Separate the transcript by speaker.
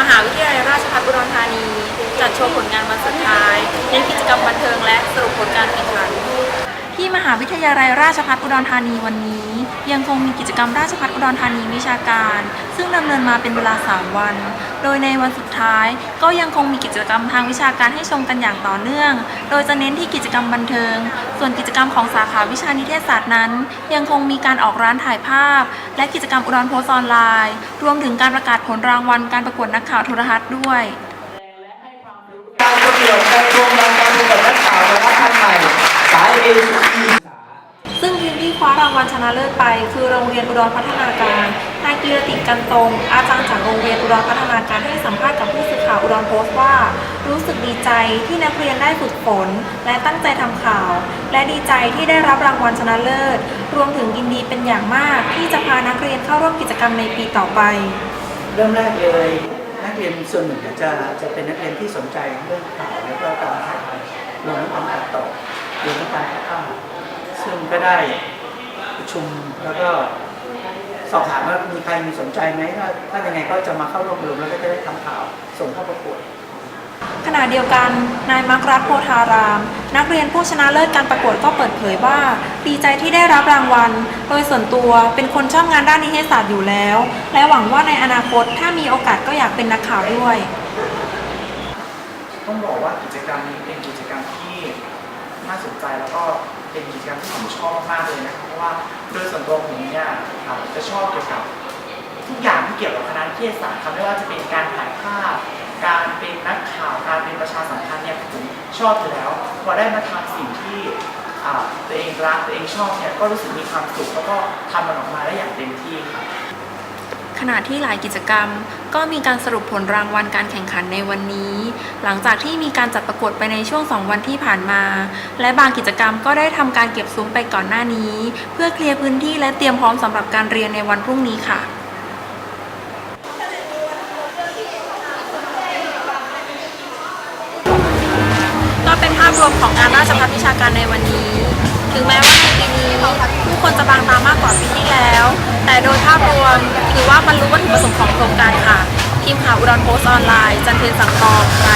Speaker 1: มหาวิทยาลัยราชภัฏอุดรธานี จัดโชว์ผลงานวันสุดท้ายเน้นกิจกรรมบันเทิงและสรุปผลการแข่งขัน ที่มหาวิทยาลัยราชภัฏอุดรธานีวันนี้ ยังคงมีกิจกรรมราชภัฏอุดรธานีวิชาการ ซึ่งดำเนินมาเป็นเวลา 3 วัน โดยในวันสุดท้ายก็ยังคงมีกิจกรรมทางวิชาการให้ชมกันอย่างต่อเนื่อง โดยจะเน้นที่กิจกรรมบันเทิง ส่วนกิจกรรมของสาขาวิชานิเทศศาสตร์นั้น ยังคงมีการออกร้านถ่ายภาพ และกิจกรรมอุดรโพสออนไลน์ รวมถึงการประกาศผลรางวัลการประกวดนักข่าวโทรทัศน์ด้วย ซึ่งทีมที่คว้ารางวัลชนะเลิศไป คือโรงเรียนอุดรพัฒนาการนายกีรติกันตรงอาจารย์จากโรงเรียนอุดรพัฒนาการให้สัมภาษณ์กับผู้สื่อข่าวอุดรโพสต์ว่า รู้สึกดีใจที่นักเรียนได้ฝึกฝน และตั้งใจทำข่าว และดีใจที่ได้รับรางวัลชนะเลิศ รวมถึงยินดีเป็นอย่างมาก ที่จะพานักเรียนเข้าร่วมกิจกรรมในปีต่อไป
Speaker 2: เริ่มแรกเลย นักเรียนส่วนหนึ่งจะจะเป็นนักเรียนที่สนใจเรื่องข่าวแล้วก็การถ่ายทำรวมทั้ง ซึ่งก็ได้ประชุมแล้วก็สอบถามว่ามีใครมีสนใจไหมถ้าถ้ายังไงก็จะมาเข้าร่วมรวมแล้วก็จะได้ทำข่าวส่งเข้าประกวด
Speaker 1: ขณะเดียวกัน นายมักรัตโพธาราม นักเรียนผู้ชนะเลิศการประกวดก็เปิดเผยว่า ดีใจที่ได้รับรางวัล โดยส่วนตัวเป็นคนชอบงานด้านนิเทศศาสตร์อยู่แล้ว และหวังว่าในอนาคตถ้ามีโอกาสก็อยากเป็นนักข่าวด้วย
Speaker 3: ต้องบอกว่ากิจกรรมนี้เป็นกิจกรรมที่ น่าสนใจแล้วก็เป็นกิจกรรมที่ผมชอบมากเลยนะครับเพราะว่าโดยส่วนตัวผมเนี่ยจะชอบเกี่ยวกับทุกอย่างที่เกี่ยวกับคณะเทศศาสตร์ครับไม่ว่าจะเป็นการถ่ายภาพ การเป็นนักข่าวการเป็นประชาสัมพันธ์เนี่ยผมชอบอยู่แล้วพอได้มาทำสิ่งที่ตัวเองรักตัวเองชอบเนี่ยก็รู้สึกมีความสุขแล้วก็ทำมันออกมาได้อย่างเต็มที่ครับ
Speaker 1: ขณะที่หลายกิจกรรม ก็มีการสรุปผลรางวัลการแข่งขันในวันนี้ หลังจากที่มีการจัดประกวดไปในช่วง 2 วันที่ผ่านมา และบางกิจกรรมก็ได้ทำการเก็บซุ้มไปก่อนหน้านี้ เพื่อเคลียร์พื้นที่และเตรียมพร้อมสำหรับการเรียนในวันพรุ่งนี้ค่ะก็เป็นภาพรวมของงานราชพัฒวิชาการในวันนี้ ถึงแม้ว่าในปีนี้ แต่โดยภาพรวมถือว่าบรรลุวัตถุประสงค์ของโครงการค่ะ ทีมข่าวอุดรโพสต์ออนไลน์ จันเทนสังทองราย